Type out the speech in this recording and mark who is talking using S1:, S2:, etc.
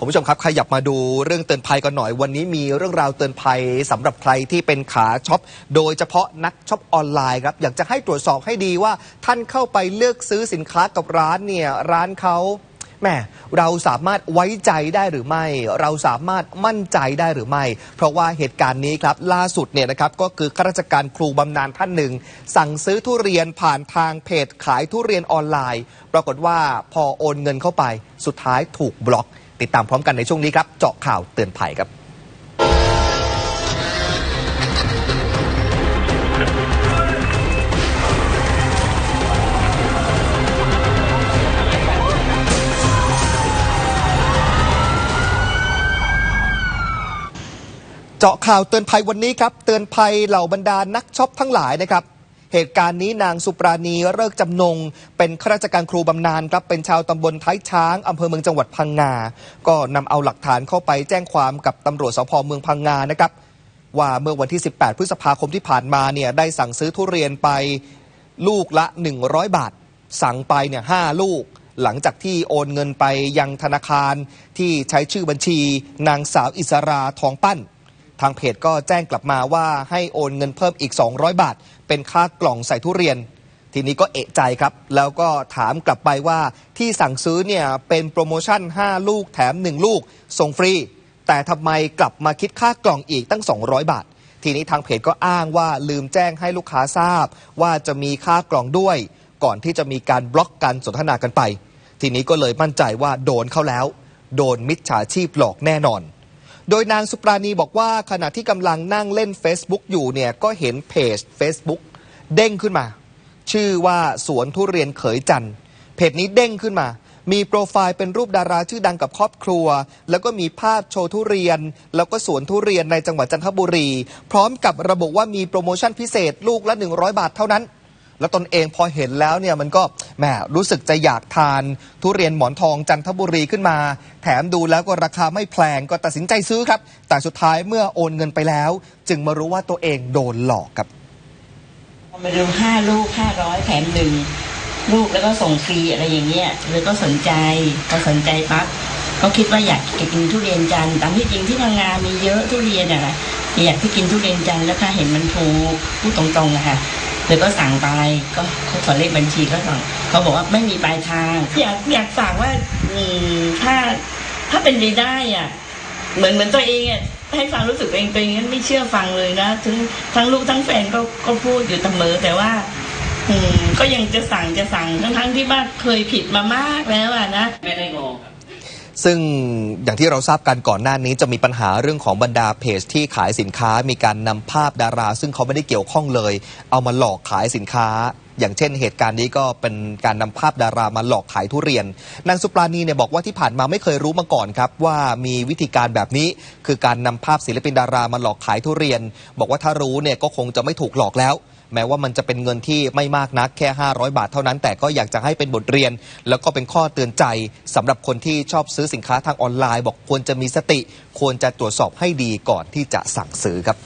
S1: คุณผู้ชมครับ ขยับมาดูเรื่องเตือนภัยกันหน่อย วันนี้มีเรื่องราวเตือนภัยสำหรับใครที่เป็นขาช็อป โดยเฉพาะนักช็อปออนไลน์ครับ อยากจะให้ตรวจสอบให้ดีว่าท่านเข้าไปเลือกซื้อสินค้ากับร้านเนี่ย ร้านเขา แม่เราสามารถไว้ใจได้หรือไม่ เราสามารถมั่นใจได้หรือไม่ เพราะว่าเหตุการณ์นี้ครับล่าสุดเนี่ยนะครับก็คือข้าราชการครูบำนาญท่านหนึ่ง สั่งซื้อทุเรียนผ่านทางเพจขายทุเรียนออนไลน์ ปรากฏว่าพอโอนเงินเข้าไป สุดท้ายถูกบล็อก ติดตามพร้อมกันในช่วงนี้ครับ เจาะข่าวเตือนภัยครับ เจาะข่าวเตือนภัยวันนี้ครับ เตือนภัยเหล่าบรรดานักช็อปทั้งหลายนะครับ เหตุการณ์นี้นางสุปราณีเลิกจำนง เป็นข้าราชการครูบำนาญครับ เป็นชาวตำบลท้ายช้างอำเภอเมืองจังหวัดพังงา ก็นำเอาหลักฐานเข้าไปแจ้งความกับตำรวจสพเมืองพังงานะครับ ว่าเมื่อวันที่ 18 พฤษภาคมที่ผ่านมาเนี่ยได้สั่งซื้อทุเรียนไปลูกละ 100 บาท สั่งไปเนี่ยห้าลูกหลังจากที่โอนเงินไปยังธนาคารที่ใช้ชื่อบัญชี นางสาวอิสราทองปั้น ทางเพจก็แจ้งกลับมาว่าให้โอนเงินเพิ่มอีก 200 บาท เป็นค่ากล่องใส่ทุเรียน ทีนี้ก็เอะใจครับ แล้วก็ถามกลับไปว่าที่สั่งซื้อเนี่ยเป็นโปรโมชั่น 5 ลูกแถม 1 ลูก ส่งฟรี แต่ทำไมกลับมาคิดค่ากล่องอีกตั้ง 200 บาท ทีนี้ทางเพจก็อ้างว่าลืมแจ้งให้ลูกค้าทราบ ว่าจะมีค่ากล่องด้วย ก่อนที่จะมีการบล็อกการสนทนากันไป ทีนี้ก็เลยมั่นใจว่าโดนเข้าแล้ว โดนมิจฉาชีพหลอกแน่นอน โดยนางสุปราณีบอกว่าขณะที่กำลังนั่งเล่น Facebook อยู่เนี่ยก็เห็นเพจ Facebook เด้งขึ้นมา ชื่อว่าสวนทุเรียนเขยจันทร์เพจนี้เด้งขึ้นมา มีโปรไฟล์เป็นรูปดาราชื่อดังกับครอบครัว แล้วก็มีภาพโชว์ทุเรียน แล้วก็สวนทุเรียนในจังหวัดจันทบุรี พร้อมกับระบุว่ามีโปรโมชั่นพิเศษลูกละ 100 บาทเท่านั้น แล้วตนเองพอเห็นแล้วเนี่ยมันก็แหมรู้สึกจะอยากทาน ทุเรียนหมอนทองจันทบุรีขึ้นมา แถมดูแล้วก็ราคาไม่แพงก็ตัดสินใจซื้อครับ แต่สุดท้ายเมื่อโอนเงินไปแล้ว จึงมารู้ว่าตัวเองโดนหลอกครับ
S2: มาดูห้าลูกห้าร้อยแถมหนึ่งลูกแล้วก็ส่งฟรีอะไรอย่างเงี้ยเลยก็สนใจพอสนใจปั๊บเขาคิดว่าอยากกินทุเรียนจันทร์ตามที่จริงที่พังงามีเยอะทุเรียนอะนะอยากที่กินทุเรียนจันทร์แล้วค่ะเห็นมันถูกพูดตรงๆอะค่ะ เลยก็สั่งไปก็เขาขอเลขบัญชีก็สั่งเขาบอกว่าไม่มีปลายทางอยากอยากฝากว่าอืมถ้าถ้าเป็นไปได้อะ เหมือนเหมือนตัวเองอะให้ฟังรู้สึกตัวเองตัวเองนั้นไม่เชื่อฟังเลยนะทั้งทั้งลูกทั้งแฟนก็ก็พูดอยู่เสมอแต่ว่า อืมก็ยังจะสั่งจะสั่งทั้งทั้งที่ว่าเคยผิดมามากแล้วอะนะไม่ได้งง
S1: ซึ่งอย่างที่เราทราบกันก่อนหน้านี้จะมีปัญหาเรื่องของบรรดาเพจที่ขายสินค้ามีการนำภาพดารา ซึ่งเขาไม่ได้เกี่ยวข้องเลย เอามาหลอกขายสินค้า อย่างเช่นเหตุการณ์นี้ก็เป็นการนำภาพดารามาหลอกขายทุเรียน นางสุปราณีเนี่ยบอกว่าที่ผ่านมาไม่เคยรู้มาก่อนครับ ว่ามีวิธีการแบบนี้ คือการนำภาพศิลปินดารามาหลอกขายทุเรียน บอกว่าถ้ารู้เนี่ยก็คงจะไม่ถูกหลอกแล้ว แม้ว่ามันจะเป็นเงินที่ไม่มากนักแค่ 500 บาทเท่านั้น แต่ก็อยากจะให้เป็นบทเรียน แล้วก็เป็นข้อเตือนใจสำหรับคนที่ชอบซื้อสินค้าทางออนไลน์ บอกควรจะมีสติ ควรจะตรวจสอบให้ดีก่อนที่จะสั่งซื้อครับ